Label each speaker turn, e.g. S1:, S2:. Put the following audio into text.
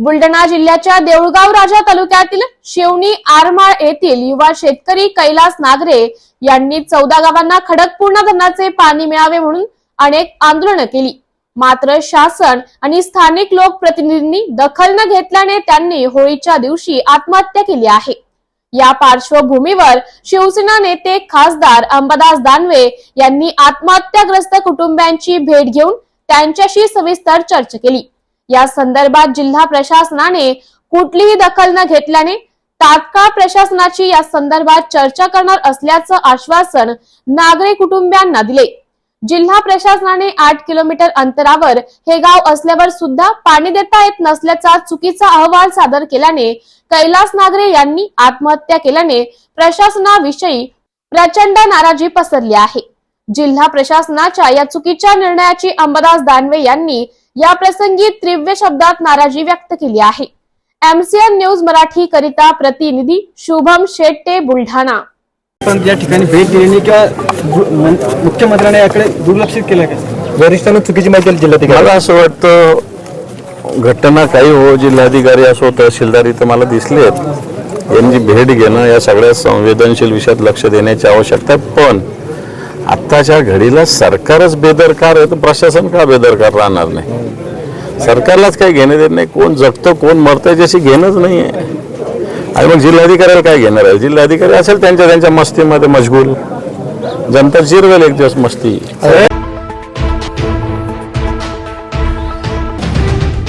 S1: बुलढाणा जिल्ह्याच्या देऊळगाव राजा तालुक्यातील शेवणी आरमाळ येथील युवा शेतकरी कैलास नागरे यांनी चौदा गावांना खडकपूर्णा धरणाचे पाणी मिळावे म्हणून अनेक आंदोलनं केली. मात्र शासन आणि स्थानिक लोकप्रतिनिधींनी दखल न घेतल्याने त्यांनी होळीच्या दिवशी आत्महत्या केली आहे. या पार्श्वभूमीवर शिवसेना नेते खासदार अंबादास दानवे यांनी आत्महत्याग्रस्त कुटुंबियांची भेट घेऊन त्यांच्याशी सविस्तर चर्चा केली. या संदर्भात जिल्हा प्रशासनाने कुठलीही दखल न घेतल्याने तात्काळ प्रशासनाची या संदर्भात चर्चा करणार असल्याचं आश्वासन नागरे कुटुंबियांना दिले. जिल्हा प्रशासनाने आठ किलोमीटर अंतरावर हे गाव असल्यावर सुद्धा पाणी देता येत नसल्याचा चुकीचा अहवाल सादर केल्याने कैलास नागरे यांनी आत्महत्या केल्याने प्रशासनाविषयी प्रचंड नाराजी पसरली आहे. जिल्हा प्रशासनाच्या या चुकीच्या निर्णयाची अंबादास दानवे यांनी या प्रसंगी तीव्र शब्दात नाराजी व्यक्त केली आहे. एमसीएन न्यूज मराठी करिता प्रतिनिधी शुभम शेट्टे बुलढाणा.
S2: पण या ठिकाणी भेट दिली किंवा मुख्यमंत्र्यांनी याकडे दुर्लक्षित केलं का?
S3: वरिष्ठांना चुकीची माहिती दिली जिल्हाधिकारी.
S4: मला असं वाटतं घटना काही हो जिल्हाधिकारी असो तहसीलदार इथं मला दिसलेत यांची भेट घेणं या सगळ्या संवेदनशील विषयात लक्ष देण्याची आवश्यकता आहे. पण आत्ताच्या घडीला सरकारच बेदरकार आहे तर प्रशासन का बेदरकार राहणार नाही? सरकारलाच काही घेणं देत नाही. कोण जगतं कोण मरतं याच्याशी घेणंच नाही आहे आणि मग जिल्हाधिकाऱ्याला काय घेणार आहे? जिल्हाधिकारी असेल त्यांच्या त्यांच्या मस्तीमध्ये मशगूल. जनता जिरवेल एक दिवस मस्ती.